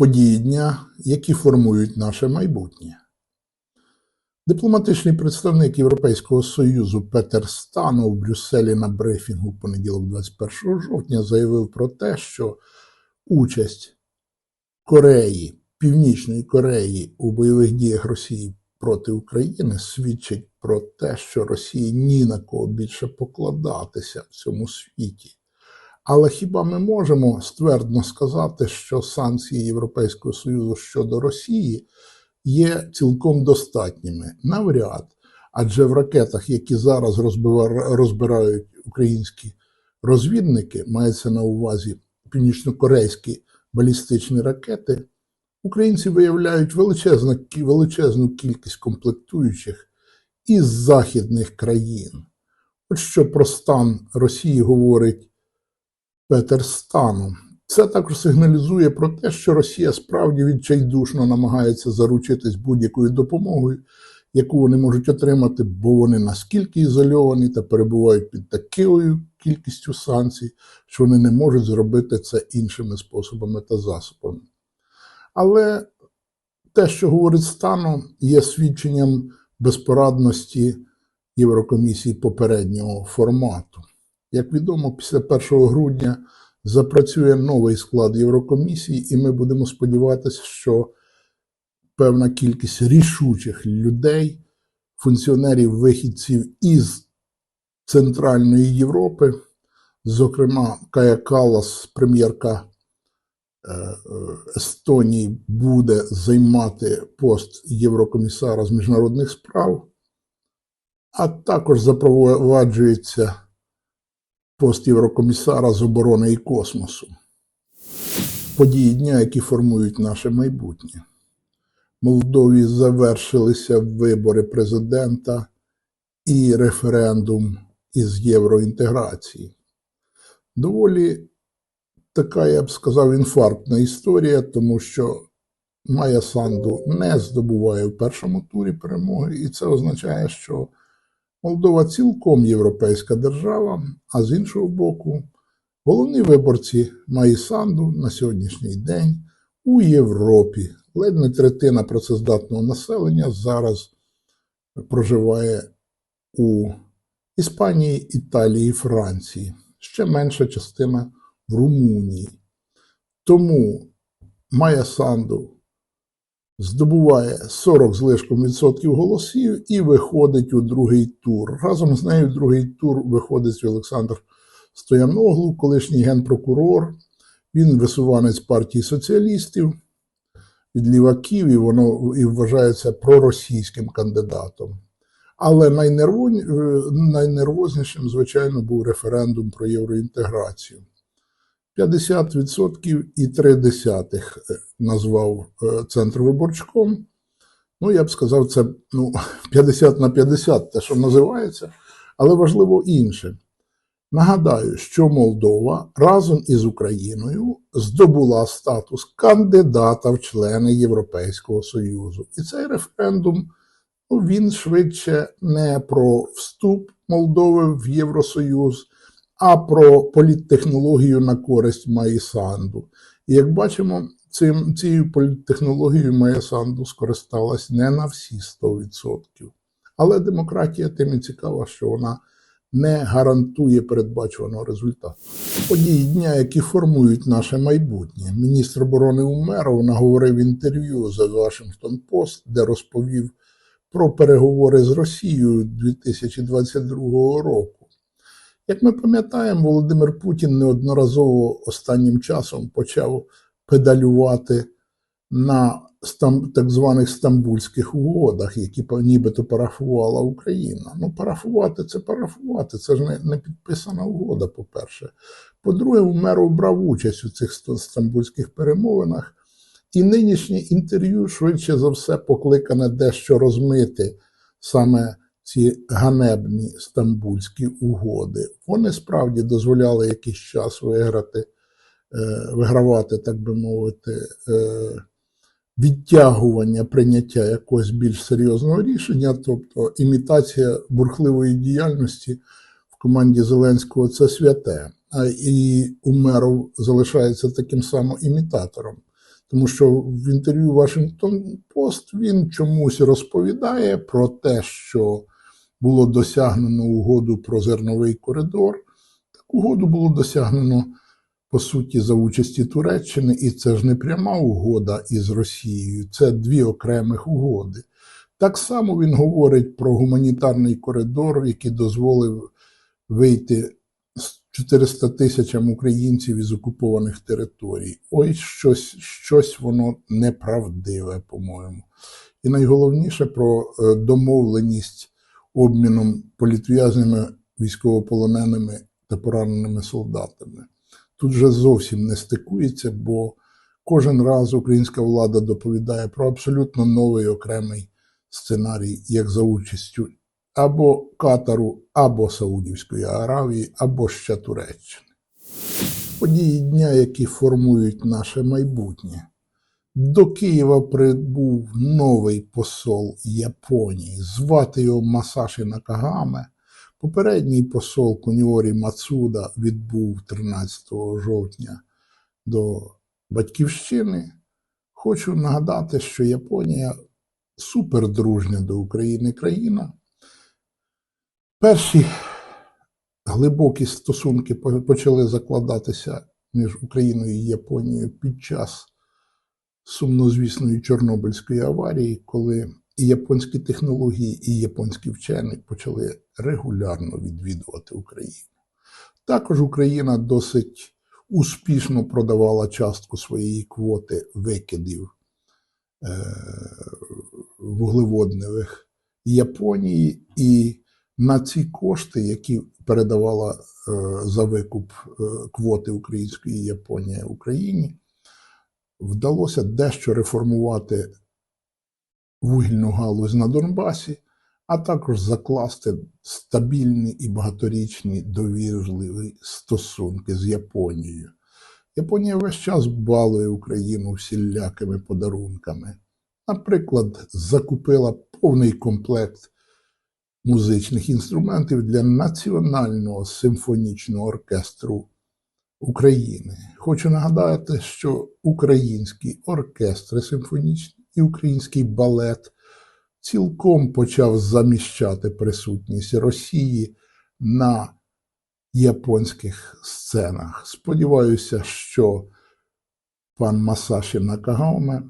події дня, які формують наше майбутнє. Дипломатичний представник Європейського Союзу Петер Станов у Брюсселі на брифінгу в понеділок 21 жовтня заявив про те, що участь Кореї, Північної Кореї у бойових діях Росії проти України свідчить про те, що Росії ні на кого більше покладатися в цьому світі. Але хіба ми можемо ствердно сказати, що санкції Європейського Союзу щодо Росії є цілком достатніми? Навряд. Адже в ракетах, які зараз розбирають українські розвідники, мається на увазі північнокорейські балістичні ракети, українці виявляють величезну, величезну кількість комплектуючих із західних країн. От що про стан Росії говорить Петер Стану. Це також сигналізує про те, що Росія справді відчайдушно намагається заручитись будь-якою допомогою, яку вони можуть отримати, бо вони наскільки ізольовані та перебувають під такою кількістю санкцій, що вони не можуть зробити це іншими способами та засобами. Але те, що говорить Стану, є свідченням безпорадності Єврокомісії попереднього формату. Як відомо, після 1 грудня запрацює новий склад Єврокомісії, і ми будемо сподіватися, що певна кількість рішучих людей, функціонерів, вихідців із Центральної Європи, зокрема Кая Калас, прем'єрка Естонії, буде займати пост Єврокомісара з міжнародних справ, а також запроваджується пост Єврокомісара з оборони і космосу. Події дня, які формують наше майбутнє. В Молдові завершилися вибори президента і референдум із євроінтеграції. Доволі така, я б сказав, інфарктна історія, тому що Майя Санду не здобуває в першому турі перемоги, і це означає, що Молдова цілком європейська держава, а з іншого боку, головні виборці Майї Санду на сьогоднішній день у Європі. Ледь не третина працездатного населення зараз проживає у Іспанії, Італії, Франції, ще менша частина в Румунії. Тому Майя Санду здобуває 40 з лишком відсотків голосів і виходить у другий тур. Разом з нею в другий тур виходить Олександр Стояноглу, колишній генпрокурор. Він висуванець партії соціалістів від ліваків, і воно і вважається проросійським кандидатом. Але найнервознішим, звичайно, був референдум про євроінтеграцію. 50% і 3 десятих е, назвав е, центр виборчком. Ну, я б сказав, це ну, 50 на 50, те, що називається, але важливо інше. Нагадаю, що Молдова разом із Україною здобула статус кандидата в члени Європейського Союзу. І цей референдум ну, він швидше не про вступ Молдови в Євросоюз, а про політтехнологію на користь Майсанду. І як бачимо, цим, цією політтехнологією Майсанду скористалась не на всі 100%. Але демократія тим і цікава, що вона не гарантує передбачуваного результату. Події дня, які формують наше майбутнє. Міністр оборони Умеров наговорив інтерв'ю за Вашингтон Пост, де розповів про переговори з Росією 2022 року. Як ми пам'ятаємо, Володимир Путін неодноразово останнім часом почав педалювати на так званих стамбульських угодах, які нібито парафувала Україна. Ну, парафувати це парафувати, це ж не, не підписана угода, по-перше. По-друге, Умеров брав участь у цих стамбульських перемовинах, і нинішнє інтерв'ю швидше за все покликане дещо розмити саме ці ганебні стамбульські угоди. Вони справді дозволяли якийсь час виграти, е, вигравати, так би мовити, е, відтягування прийняття якогось більш серйозного рішення, тобто імітація бурхливої діяльності в команді Зеленського це святе. А і Умеров залишається таким самим імітатором. Тому що в інтерв'ю Вашингтон Пост він чомусь розповідає про те, що було досягнено угоду про зерновий коридор. Так угоду було досягнено по суті за участі Туреччини, і це ж не пряма угода із Росією, це дві окремих угоди. Так само він говорить про гуманітарний коридор, який дозволив вийти з 400 тисячам українців із окупованих територій. Ой, щось, щось воно неправдиве, по-моєму. І найголовніше про е, домовленість обміном політв'язнями, військовополоненими та пораненими солдатами. Тут вже зовсім не стикується, бо кожен раз українська влада доповідає про абсолютно новий окремий сценарій, як за участю або Катару, або Саудівської Аравії, або ще Туреччини. Події дня, які формують наше майбутнє. До Києва прибув новий посол Японії, звати його Масаші Накагаме. Попередній посол Куніорі Мацуда відбув 13 жовтня до Батьківщини. Хочу нагадати, що Японія супердружня до України країна. Перші глибокі стосунки почали закладатися між Україною і Японією під час сумнозвісної Чорнобильської аварії, коли і японські технології, і японські вчені почали регулярно відвідувати Україну. Також Україна досить успішно продавала частку своєї квоти викидів е, вуглеводневих Японії, і на ці кошти, які передавала е, за викуп е, квоти української Японія Україні, вдалося дещо реформувати вугільну галузь на Донбасі, а також закласти стабільні і багаторічні довірливі стосунки з Японією. Японія весь час балує Україну всілякими подарунками. Наприклад, закупила повний комплект музичних інструментів для Національного симфонічного оркестру України. Хочу нагадати, що українські оркестри симфонічні і український балет цілком почав заміщати присутність Росії на японських сценах. Сподіваюся, що пан Масаші Накагаме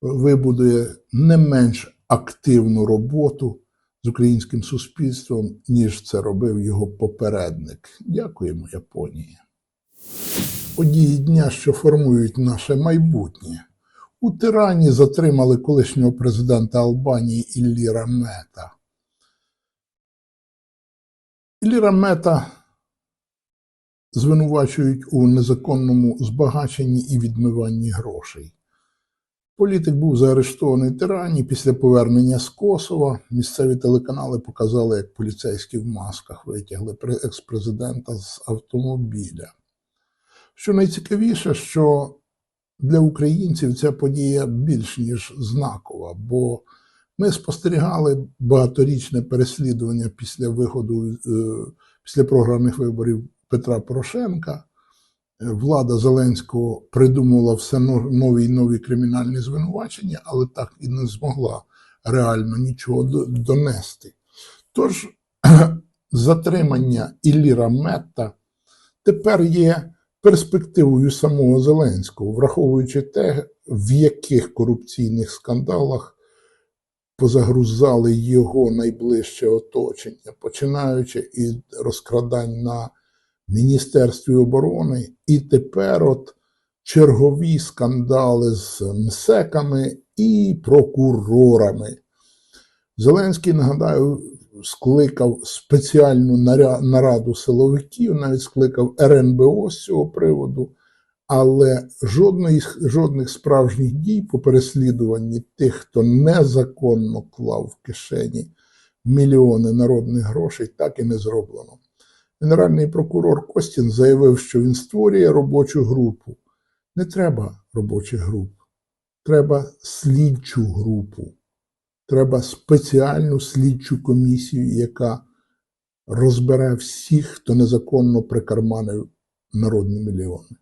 вибудує не менш активну роботу з українським суспільством, ніж це робив його попередник. Дякуємо Японії. Події дня, що формують наше майбутнє. У Тирані затримали колишнього президента Албанії Ілліра Мета. Ілліра Мета звинувачують у незаконному збагаченні і відмиванні грошей. Політик був заарештований в Тирані після повернення з Косова. Місцеві телеканали показали, як поліцейські в масках витягли пре- екс-президента з автомобіля. Що найцікавіше, що для українців ця подія більш ніж знакова, бо ми спостерігали багаторічне переслідування після виходу, е, після програмних виборів Петра Порошенка. Е, Влада Зеленського придумала все нові й нові кримінальні звинувачення, але так і не змогла реально нічого донести. Тож затримання Ілліра Метта тепер є перспективою самого Зеленського, враховуючи те, в яких корупційних скандалах позагрузали його найближче оточення, починаючи із розкрадань на Міністерстві оборони, і тепер от чергові скандали з МСЕКами і прокурорами. Зеленський, нагадаю, скликав спеціальну нараду силовиків, навіть скликав РНБО з цього приводу, але жодної, жодних справжніх дій по переслідуванні тих, хто незаконно клав в кишені мільйони народних грошей, так і не зроблено. Генеральний прокурор Костін заявив, що він створює робочу групу. Не треба робочих груп. треба слідчу групу, треба спеціальну слідчу комісію, яка розбере всіх, хто незаконно прикарманив народні мільйони.